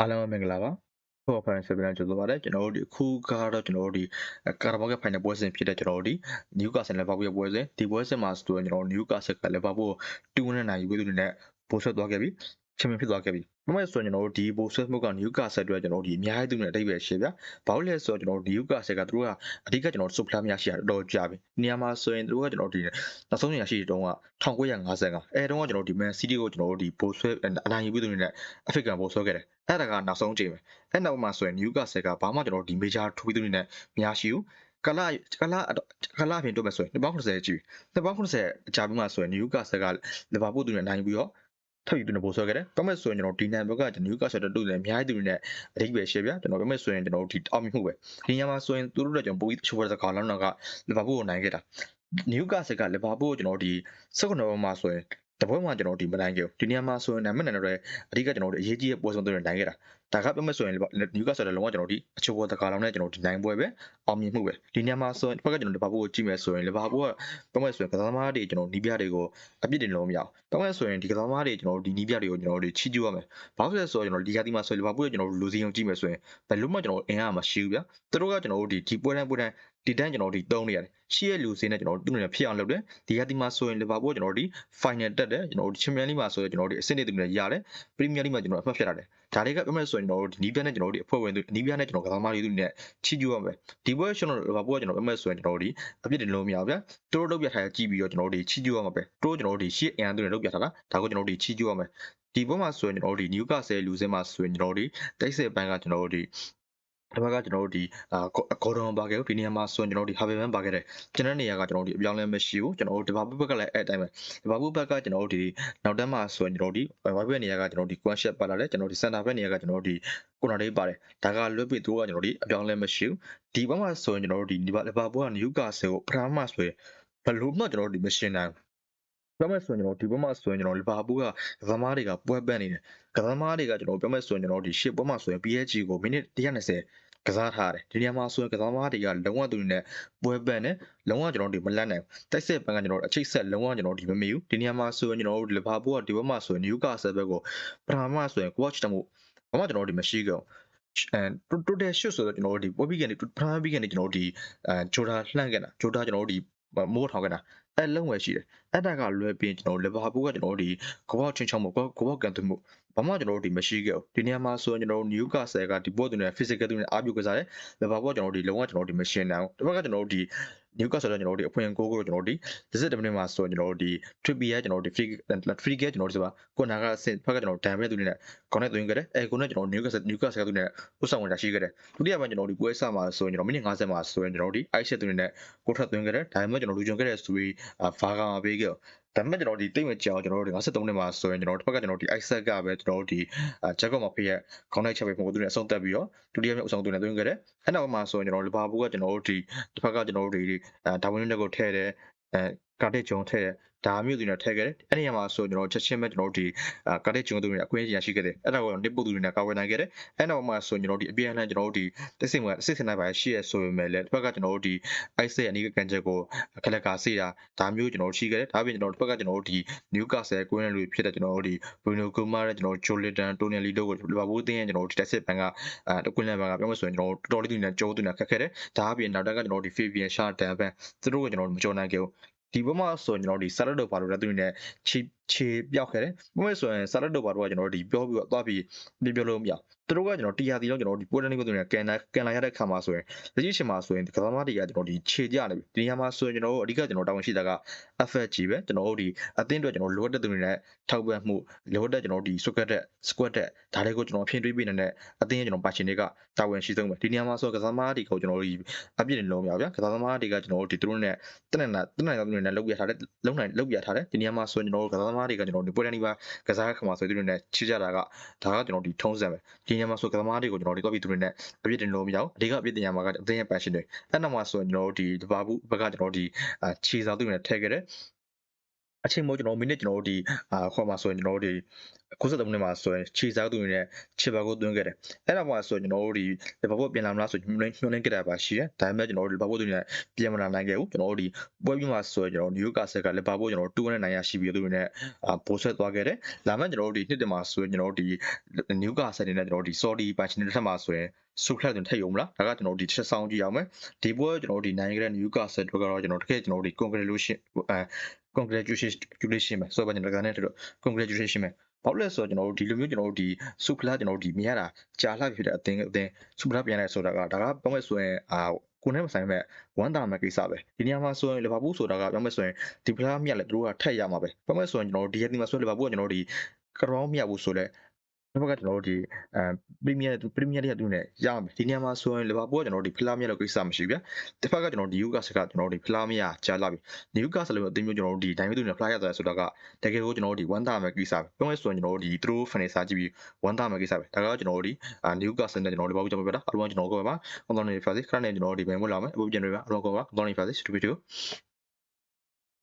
အားလုံးပဲမင်္ဂလာပါဟိုဖိုင်ဆက်ပြန်ကြိုဆိုပါရစေကျွန်တော်တို့ဒီအခုကတော့ကျွန်တော်တို့ဒီကာရာဘော့ကဖိုင်နယ်ပွဲစဉ်ဖြစ်တဲ့ကျွန်တော်တို့ဒီနယူကာဆယ်လီဗာပူးရဲ့ပွဲစဉ်ဒီပွဲစဉ်မှာဆိုရင်ကျွန်တော်နယူကာဆယ်ကလီဗာပူးတူးနဲ့နိုင်ယူပြီးသူတွေနဲ့ပို့ဆက်သွားခဲ့ပြီ ချန်ပီယံဖြစ်သွားခဲ့ပြီ။မမဆိုရင်ကျွန်တော်တို့ဒီပို့ဆက်မှုကနယူကာဆယ်အတွက်ကျွန်တော်တို့ဒီအများကြီးသူနဲ့အတိတ်ပဲရှင်းဗျာ။ဘာလို့လဲဆိုတော့ကျွန်တော်တို့နယူကာဆယ်ကသူတို့ကအဓိကကျွန်တော်တို့ဆုဖလားများရှိတာတော်ကြာပြီ။နေရာမှာဆိုရင်သူတို့ကကျွန်တော်တို့ဒီနောက်ဆုံးနေရာရှိတုန်းက1950ကအဲတုန်းကကျွန်တော်တို့ဒီမန်စီးတီးကိုကျွန်တော်တို့ဒီပို့ဆွဲအနိုင်ယူပြီးသူတွေနဲ့အဖရိကန်ပို့ဆွဲခဲ့တယ်။အဲ့ဒါကနောက်ဆုံးချိန်ပဲ။အဲ့နောက်မှာဆိုရင်နယူကာဆယ်ကဘာမှကျွန်တော်တို့ဒီမေဂျာထိုးပြီးသူတွေနဲ့များရှိဘူး။ကလာကလာကလာပြင်တော့မယ်ဆိုရင်2090ကြည့်ပြီ2090အကြာပြီးမှဆိုရင်နယူကာဆယ်ကလီဗာပူးသူနဲ့နိုင်ပြီးတော့ ထပ်ပြီးသူနဲ့ပို့ဆွဲခဲ့တယ်။ပြောမယ်ဆိုရင်ကျွန်တော်ဒီနန်ဘက်ကနယူကာဆယ်တို့လည်းအများကြီးသူတွေနဲ့အဓိပ္ပာယ်ရှင်းပြကျွန်တော်ပြောမယ်ဆိုရင်ကျွန်တော်ဒီအောင်မြင်မှုပဲ။ဒီညမှာဆိုရင်သူတို့တို့ကျွန်တော်ပိုပြီးချိုးရတဲ့ကောင်လောက်တော့ကလီဗာပူးကိုနိုင်ခဲ့တာ။နယူကာဆယ်ကလီဗာပူးကိုကျွန်တော်ဒီ16ဘောမှာဆိုရင် တပွဲမှာကျွန်တော်ဒီမနိုင်ခဲ့ဘူးဒီနေရာမှာဆိုရင်နာမည်နဲ့တော့အဓိကကျွန်တော်တို့အရေးကြီးတဲ့ပွဲဆုံးတွေနိုင်ခဲ့တာဒါကပြောမယ်ဆိုရင်နယူကာဆယ်လည်းလုံးဝကျွန်တော်ဒီအချိုးပေါ်တကာလောင်နဲ့ကျွန်တော်ဒီနိုင်ပွဲပဲအောင်မြင်မှုပဲဒီနေရာမှာဆိုရင်ဘက်ကကျွန်တော်လီဗာပူးကိုကြည့်မယ်ဆိုရင်လီဗာပူးကပြောမယ်ဆိုရင်ကစားသမားတွေကျွန်တော်နီးပြတွေကိုအပြစ်တင်လို့မရအောင်ပြောမယ်ဆိုရင်ဒီကစားသမားတွေကျွန်တော်ဒီနီးပြတွေကိုကျွန်တော်တို့ချီးကျူးရမယ်ဘာလို့လဲဆိုတော့ကျွန်တော်ဒီကတိမှာဆိုရင်လီဗာပူးကကျွန်တော်လူစည်းအောင်ကြည့်မယ်ဆိုရင်ဘယ်လို့မှကျွန်တော်အင်အားမရှိဘူးဗျာသူတို့ကကျွန်တော်တို့ဒီဒီပွဲတိုင်းပွဲတိုင်း ဒီတန်းကျွန်တော်ဒီတုံးနေရတယ်ရှေ့ရဲ့လူစင်းနဲ့ကျွန်တော်တို့သူ့နဲ့ဖြစ်အောင်လုပ်တယ်ဒီကတိမှာဆိုရင်လီဗာပူးကျွန်တော်ဒီ final တက်တယ်ကျွန်တော်တို့ချန်ပီယံလိမှာဆိုရင်ကျွန်တော်တို့အဆင့်တွေသူနဲ့ရတယ်ပရီးမီးယားလိမှာကျွန်တော်အမှတ်ဖြတ်ရတယ်ဒါတွေကပြောမယ်ဆိုရင်ကျွန်တော်တို့ဒီနီးပြနဲ့ကျွန်တော်တို့အဖွဲ့ဝင်တွေနီးပြနဲ့ကျွန်တော်ကစားသမားတွေသူနဲ့ချီးကျူးရမယ်ဒီပွဲကျွန်တော်လီဗာပူးကကျွန်တော်ပြောမယ်ဆိုရင်ကျွန်တော်တို့ဒီအပြစ်တင်လို့မရဘူးဗျာသူတို့လုပ်ပြထားရကြည့်ပြီးတော့ကျွန်တော်တို့ဒီချီးကျူးရမှာပဲသူတို့ကျွန်တော်တို့ဒီရှေ့အန်သူနဲ့လုပ်ပြထားတာဒါကိုကျွန်တော်တို့ဒီချီးကျူးရမယ်ဒီဘက်မှာဆိုရင်ကျွန်တော်တို့ဒီနယူကာဆယ်လူစင်းမှာဆိုရင်ကျွန်တော်တို့ဒီတိုက်စစ်ဘန်းကကျွန်တော် တို့ဒီဒီဘက်ကကျွန်တော်တို့ဒီအာဂေါ်ဒွန်ပါခဲ့ဒီနေရာမှာဆိုရင်ကျွန်တော်တို့ဒီဟာဗီမန်ပါခဲ့တယ်ကျွန်တော်နေရာကကျွန်တော်တို့ဒီအပြောင်းလဲမရှိဘူးကျွန်တော်တို့ဒီဘာဘူးဘက်ကလည်းအဲ့အတိုင်းပဲဒီဘာဘူးဘက်ကကျွန်တော်တို့ဒီနောက်တန်းမှာဆိုရင်ကျွန်တော်တို့ဒီဝိုင်းဘက်နေရာကကျွန်တော်တို့ဒီကွန်ရှက်ပါလာတယ်ကျွန်တော်တို့ဒီစင်တာဘက်နေရာကကျွန်တော်တို့ဒီကိုနာဒေးပါတယ်ဒါကလွတ်ပြီးသူကကျွန်တော်တို့ဒီအပြောင်းလဲမရှိဘူးဒီဘက်မှာဆိုရင်ကျွန်တော်တို့ဒီလီဗာပူးကနယူကာဆယ်ကိုပထမဆိုရင်ဘယ်လို့မှကျွန်တော်တို့ဒီမရှင်းနိုင် ပြောမယ်ဆိုရင်ကျွန်တော်ဒီဘက်မှာဆိုရင်ကျွန်တော်လီဗာပူးကကစားသမားတွေကပွဲပန်းနေတယ်ကစားသမားတွေကကျွန်တော်ပြောမယ်ဆိုရင်ကျွန်တော်ဒီရှစ်ပွဲမှာဆိုရင် PSG ကိုမိနစ်120ကစားထားတယ်ဒီနေရာမှာဆိုရင်ကစားသမားတွေကလုံးဝသူတွေနဲ့ပွဲပန်းနဲ့လုံးဝကျွန်တော်တို့မလတ်နိုင်တိုက်စစ်ပန်းကကျွန်တော်အချိတ်ဆက်လုံးဝကျွန်တော်ဒီမမီဘူးဒီနေရာမှာဆိုရင်ကျွန်တော်တို့လီဗာပူးကဒီဘက်မှာဆိုရင်နယူကာဆယ်ဘက်ကိုပထမဆိုရင် watch တမှုဘာမှကျွန်တော်တို့ဒီမရှိကြဘူးအဲတိုတယ်ရှုဆိုတော့ကျွန်တော်တို့ဒီပွဲပြီးကနေပထမပြီးကနေကျွန်တော်တို့ဒီအဲဂျိုဒါလှန့်ခဲ့တာဂျိုဒါကျွန်တော်တို့ဒီမိုးထောင်ခဲ့တာ အဲလုံးဝရှိတယ်အဲ့ဒါကလွယ်ပြီးကျွန်တော်လီဗာပူးကကျွန်တော်တို့ဒီကဘောက်ချင်းချောင်းမှုကဘောက်ကန်သွင်းမှုဘာမှကျွန်တော်တို့ဒီမရှိခဲ့ဘူးဒီနေရာမှာဆိုရင်ကျွန်တော်တို့နယူကာဆယ်ကဒီဘော့သူနဲ့ physical သူနဲ့အားပြုကစားတယ်လီဗာပူးကကျွန်တော်တို့ဒီလုံးဝကျွန်တော်တို့ဒီမရှင်းနိုင်ဘူးဒီဘက်ကကျွန်တော်တို့ဒီ နယူကာဆယ်ကကျွန်တော်တို့ဒီအဖွင့်ကိုကိုကျွန်တော်တို့ဒီ17မိနစ်မှာဆိုရင်ကျွန်တော်တို့ဒီ trippy ကကျွန်တော်တို့ဒီ free free ကကျွန်တော်တို့ဒီပါကိုနာကအဆင့်ဖက်ကကျွန်တော်ဒန်ပဲသူနဲ့ကောင်းနဲ့သွင်းခဲ့တယ်အဲကိုနဲ့ကျွန်တော်နယူကာဆယ်နယူကာဆယ်ကသူနဲ့ဥဆောင်ဝင်တာရှိခဲ့တယ်ဒုတိယပိုင်းကျွန်တော်တို့ဒီပွဲစမှာဆိုရင်ကျွန်တော်မိနစ်50မှာဆိုရင်ကျွန်တော်တို့ဒီ ice သူနဲ့ကိုထပ်သွင်းခဲ့တယ်ဒါပေမဲ့ကျွန်တော်လူကြုံခဲ့တဲ့ဆိုပြီးဖာကမှာပေးခဲ့ ဒါပေမဲ့ကျွန်တော်ဒီတိတ်မကြောင်ကျွန်တော်တို့53နှစ်မှာဆိုရင်ကျွန်တော်တစ်ဖက်ကကျွန်တော်ဒီ Isaac ကပဲကျွန်တော်တို့ဒီဂျက်ကော့မှာဖေးရဲ့ခေါင်းလိုက်ချက်ပဲပုံသူနဲ့အဆုံးသက်ပြီးတော့ဒုတိယမြောက်အဆုံးသူနဲ့သွင်းခဲ့တယ်အဲ့နောက်မှာဆိုရင်ကျွန်တော်လီဗာပူးကကျွန်တော်တို့ဒီတစ်ဖက်ကကျွန်တော်တို့ဒီဒါဝင်နဲ့ကိုထည့်တယ်အဲ ကာတစ်ဂျုံထည့်တယ်ဒါမျိုးတွေနဲ့ထည့်ခဲ့တယ်အဲ့ဒီညမှာဆိုကျွန်တော်ချက်ချင်းပဲကျွန်တော်တို့ဒီကာတစ်ဂျုံတို့နဲ့အခွင့်အရေးရရှိခဲ့တယ်အဲ့ဒါကိုနစ်ပုတ်သူတွေနဲ့ကာဝယ်နိုင်ခဲ့တယ်အဲ့နောက်မှာဆိုကျွန်တော်တို့ဒီအပြန်အလှန်ကျွန်တော်တို့ဒီတက်စစ်မှာစစ်စင်နိုင်ပါရှိရဆိုပေမဲ့လည်းတစ်ဖက်ကကျွန်တော်တို့ဒီ ice ရဲ့အနီးကန်ချက်ကိုခလက်ကာစေးတာဒါမျိုးကျွန်တော်တို့ရှိခဲ့တယ်ဒါပြင်ကျွန်တော်တို့တစ်ဖက်ကကျွန်တော်တို့ဒီ Newcastle ကွင်းလူဖြစ်တဲ့ကျွန်တော်တို့ဒီ Bruno Goma နဲ့ကျွန်တော်တို့ Jolitan Tonelli တို့ကိုလီဗာပူးတင်းရဲ့ကျွန်တော်တို့ဒီတက်စစ်ဘန်ကအဲကွင်းလန်ဘန်ကပြောမှဆိုရင်ကျွန်တော်တို့တော်တော်လေးသူနဲ့ကြိုးသူနဲ့ခက်ခဲ့တယ်ဒါအပြင်နောက်တက်ကကျွန်တော်တို့ဒီ Fabian Shardan ဘန်သူတို့ကကျွန်တော်တို့မကြော်နိုင်ခဲ့ဘူး ဒီဘက်မှာဆိုရင်ကျွန်တော်ဒီ salad တို့ဘာလို့လဲသူနဲ့ချီ ခြေပြောက်ခဲ့တယ်။ဘယ်မဲ့ဆိုရင် salad တို့ဘာတို့ကကျွန်တော်တို့ဒီပြောပြီးတော့သွားပြီးပြပြောလို့မရ။သူတို့ကကျွန်တော်တရားတီတော့ကျွန်တော်တို့ဒီပွဲတန်းလေးကိုသူနဲ့ကန်လာကန်လာရတဲ့ခါမှာဆိုရင်လက်ရှိချိန်မှာဆိုရင်ကစားသမားတွေကကျွန်တော်ဒီခြေကြနေပြီ။ဒီနေရာမှာဆိုရင်ကျွန်တော်တို့အဓိကကျွန်တော်တာဝန်ရှိတာက FFG ပဲကျွန်တော်တို့ဒီအသင်းအတွက်ကျွန်တော်လိုအပ်တဲ့သူတွေနဲ့ထောက်ပံ့မှုလိုအပ်တဲ့ကျွန်တော်ဒီ squat တဲ့ squat တဲ့ဒါတွေကိုကျွန်တော်ဖြည့်တွေးပေးနေတဲ့အသင်းရဲ့ကျွန်တော်ပါရှင်တွေကတာဝန်ရှိဆုံးပဲဒီနေရာမှာဆိုကစားသမားတွေကိုကျွန်တော်တို့ဒီအပြည့်လုံးမရဗျာကစားသမားတွေကကျွန်တော်တို့ဒီသူတို့နဲ့တက်နေတက်နေတဲ့သူတွေနဲ့လုပ်ပြထားတဲ့လုံနိုင်လုပ်ပြထားတယ်ဒီနေရာမှာဆိုရင်ကျွန်တော်တို့ကစားသမားတွေကကျွန်တော်တို့ပွဲတန်းဒီပါကစားခါမှာဆိုသူတွေနဲ့ချစ်ကြတာကဒါကကျွန်တော်ဒီထုံးစံပဲဒီနေရာမှာဆိုကစားသမားတွေကိုကျွန်တော်တို့ကောပြီးသူတွေနဲ့အပြည့်တင်လို့မရဘူးအဓိကအပြည့်တင်ရမှာကအသင်းရဲ့ passion တွေအဲ့နောက်မှာဆိုရင်ကျွန်တော်တို့ဒီတဘာဘူးဘက်ကကျွန်တော်တို့ဒီခြေစားသူတွေနဲ့ထည့်ခဲ့တယ် အချိန်မို့ကျွန်တော်မိနစ်ကျွန်တော်တို့ဒီအာခေါ်မှာဆိုရင်ကျွန်တော်တို့ဒီ93မိနစ်မှာဆိုရင်ခြေစားသူတွေနဲ့ခြေပါကိုသွင်းခဲ့တယ်အဲ့ဒါမှဆိုရင်ကျွန်တော်တို့ဒီလီဗာပူးပြန်လာမလားဆိုညှို့နှိုင်းညှို့နှိုင်းခဲ့တာပါရှိတယ်ဒါပေမဲ့ကျွန်တော်တို့လီဗာပူးသူတွေနဲ့ပြန်မလာနိုင်ခဲ့ဘူးကျွန်တော်တို့ဒီပွဲပြီးမှဆိုရင်ကျွန်တော်နယူကာဆယ်ကလီဗာပူးကျွန်တော်တို့2နဲ့နိုင်ရရှိပြီးသူတွေနဲ့အာပိုဆက်သွားခဲ့တယ်လာမဲ့ကျွန်တော်တို့ဒီနှစ်တမှာဆိုရင်ကျွန်တော်တို့ဒီနယူကာဆယ်နေနဲ့ကျွန်တော်တို့ဒီဆော်ဒီပိုင်ရှင်တွေထက်မှာဆိုရင်ဆုခလက်တင်ထည့်ရုံမလားဒါကကျွန်တော်တို့ဒီတစ်ဆောင်ကြည့်အောင်မယ်ဒီပွဲကျွန်တော်တို့ဒီနိုင်ခဲ့တဲ့နယူကာဆယ်တို့ကတော့ကျွန်တော်တကယ်ကျွန်တော်တို့ဒီ congratulation အဲ congratulation ပဲဆိုတော့ကျွန်တော်ကနေတော့ congratulation ပဲဘာလို့လဲဆိုတော့ကျွန်တော်တို့ဒီလိုမျိုးကျွန်တော်တို့ဒီဆုဖလားကျွန်တော်တို့ဒီမြင်ရတာကြာလှပြီဖြစ်တဲ့အတင်းအတင်းဆုဖလားပြန်လဲဆိုတာကဒါကပြောမဲ့ဆိုရင်အာကိုနဲ့မဆိုင်မဲ့ဝမ်းသာမဲ့ကိစ္စပဲဒီနေရာမှာဆိုရင်လီဗာပူးဆိုတာကပြောမဲ့ဆိုရင်ဒီဖလားမြတ်လဲသူတို့ကထက်ရမှာပဲပြောမဲ့ဆိုရင်ကျွန်တော်တို့ဒီရက်ဒီမှာဆိုရင်လီဗာပူးကကျွန်တော်တို့ဒီကရောင်းမြတ်ဘူးဆိုလဲ ဒီဘက်ကကျွန်တော်တို့ဒီအဲပရီးမီးယားပရီးမီးယားတွေကသူနဲ့ရမယ်ဒီနေရာမှာဆိုရင်လီဗာပူးကကျွန်တော်တို့ဒီဖလားမြတ်လို့ကိစ္စမရှိဘူးဗျတစ်ဖက်ကကျွန်တော်ဒီယူကစကကျွန်တော်တို့ဒီဖလားမြတ်ကြာလာပြီနယူကာဆယ်လိုအသင်းမျိုးကျွန်တော်တို့ဒီဒိုင်မီတူနဲ့ fly ရတယ်ဆိုတာကတကယ်ကိုကျွန်တော်တို့ဒီဝမ်တာမဲ့ကိစ္စပဲပြောမယ်ဆိုရင်ကျွန်တော်တို့ဒီသူတို့ fan တွေစာကြည့်ပြီးဝမ်တာမဲ့ကိစ္စပဲဒါကကျွန်တော်တို့ဒီအာနယူကာဆယ်နဲ့ကျွန်တော်တို့ဘာလို့ကြောက်ပြတာအလုံးကျွန်တော်ကိုပဲပါအွန်လိုင်းနေဖာစီခဏနေကျွန်တော်တို့ဒီဘယ်မှာလာမယ်အခုပြန်တွေ့ပါအလုံးကိုပါအွန်လိုင်းဖာစီတူတူ